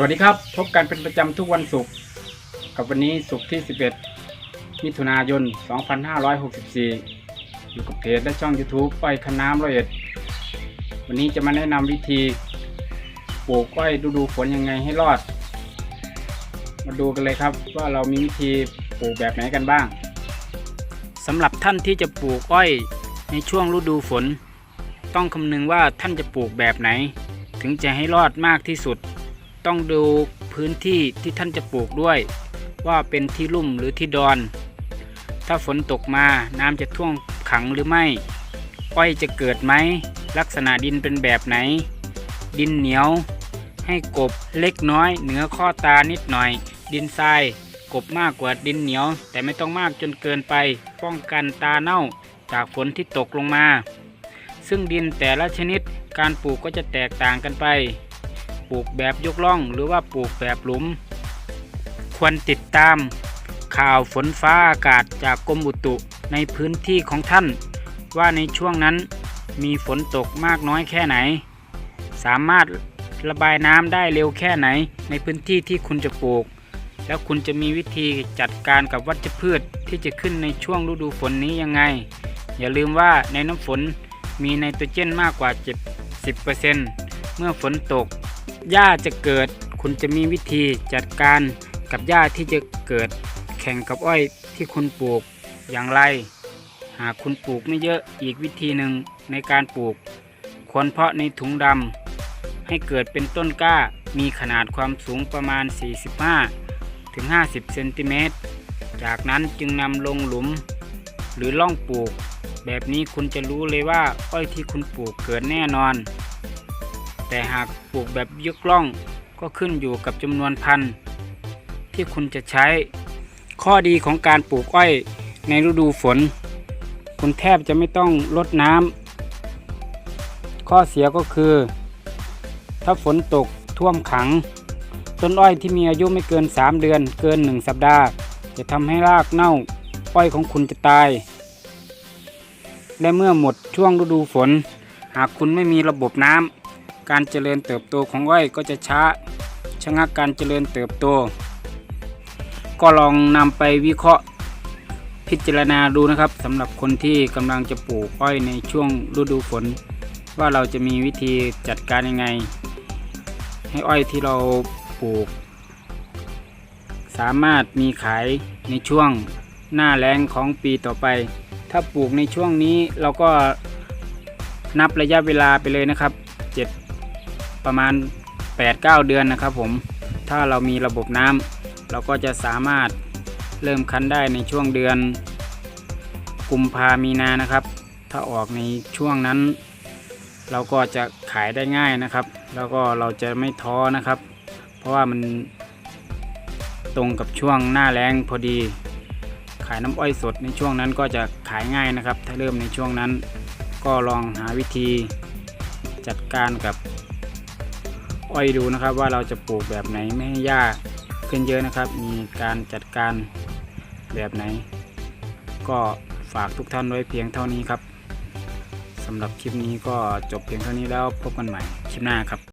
สวัสดีครับ พบกันเป็นประจำทุกวันศุกร์กับวันนี้ศุกร์ที่ 11 มิถุนายน 2564 อยู่กับเพจและช่อง YouTube อ้อยคันน้ำร้อยเอ็ด วันนี้จะมาแนะนำวิธีปลูกอ้อยดูดูฝนยังไงให้รอด มาดูกันเลยครับว่าเรามีวิธีปลูกแบบไหนกันบ้างสำหรับท่านที่จะปลูกอ้อยในช่วงฤดูฝน ต้องคำนึงว่าท่านจะปลูกแบบไหน ถึงจะให้รอดมากที่สุด ต้องดูพื้นที่ที่ท่านจะปลูกด้วย ว่าเป็นที่ลุ่มหรือที่ดอน ถ้าฝนตกมาน้ำจะท่วมขังหรือไม่ อ้อยจะเกิดไหม ลักษณะดินเป็นแบบไหน ดินเหนียว ให้กบเล็กน้อย เหนือข้อตานิดหน่อย ดินทรายกบมากกว่าดินเหนียว แต่ไม่ต้องมากจนเกินไป ป้องกันตาเน่าจากฝนที่ตกลงมา ซึ่งดินแต่ละชนิดการปลูกก็จะแตกต่างกันไป ปลูกแบบยกล่องหรือว่าปลูกแบบหลุม ควรติดตามข่าวฝนฟ้าอากาศจากกรมอุตุในพื้นที่ของท่าน ว่าในช่วงนั้นมีฝนตกมากน้อยแค่ไหน สามารถระบายน้ำได้เร็วแค่ไหน ในพื้นที่ที่คุณจะปลูก แล้วคุณจะมีวิธีจัดการกับวัชพืชที่จะขึ้นในช่วงฤดูฝนนี้ยังไง อย่าลืมว่าในน้ำฝนมีไนโตรเจนมากกว่า 70%เมื่อฝนตก หญ้าจะเกิด คุณจะมีวิธีจัดการกับหญ้าที่จะเกิดแข่งกับอ้อยที่คุณปลูกอย่างไร หากคุณปลูกไม่เยอะอีกวิธีหนึ่งในการปลูกควรเพาะในถุงดำให้เกิดเป็นต้นกล้ามีขนาดความสูงประมาณ 45 ถึง 50 เซนติเมตร จากนั้นจึงนำลงหลุม หรือล่องปลูก แบบนี้คุณจะรู้เลยว่าอ้อยที่คุณปลูกเกิดแน่นอน แต่หากปลูกแบบยกล่องก็ขึ้นอยู่กับจำนวนพันธุ์ที่คุณจะใช้ ข้อดีของการปลูกอ้อยในฤดูฝน คุณแทบจะไม่ต้องลดน้ำข้อเสียก็คือ ถ้าฝนตกท่วมขัง ต้นอ้อยที่มีอายุไม่เกิน 3 เดือนเกิน 1 สัปดาห์ จะทำให้รากเน่าอ้อยของคุณจะตาย และเมื่อหมดช่วงฤดูฝน หากคุณไม่มีระบบน้ำ การเจริญเติบโตของอ้อยก็จะช้าชะงักการเจริญเติบโต ก็ลองนำไปวิเคราะห์พิจารณาดูนะครับสำหรับคนที่กำลังจะปลูกอ้อยในช่วงฤดูฝน ว่าเราจะมีวิธีจัดการยังไง ให้อ้อยที่เราปลูก สามารถมีขายในช่วงหน้าแล้งของปีต่อไป ถ้าปลูกในช่วงนี้เราก็นับระยะเวลาไปเลยนะครับ 7 ประมาณ 8-9 เดือนนะครับผมถ้าเรามีระบบน้ำเราก็จะสามารถเริ่มคั้นได้ในช่วงเดือนกุมภามีนานะครับ ถ้าออกในช่วงนั้น เราก็จะขายได้ง่ายนะครับ แล้วก็เราจะไม่ท้อนะครับ เพราะว่ามันตรงกับช่วงหน้าแล้งพอดี ขายน้ำอ้อยสดในช่วงนั้นก็จะขายง่ายนะครับ ถ้าเริ่มในช่วงนั้น ก็ลองหาวิธีจัดการกับ อ้อยดูนะครับว่าเราจะปลูกแบบไหนไม่ให้หญ้าขึ้นเยอะนะครับ มีการจัดการแบบไหน ก็ฝากทุกท่านไว้เพียงเท่านี้ครับสำหรับคลิปนี้ก็จบเพียงเท่านี้แล้วพบกันใหม่คลิปหน้าครับ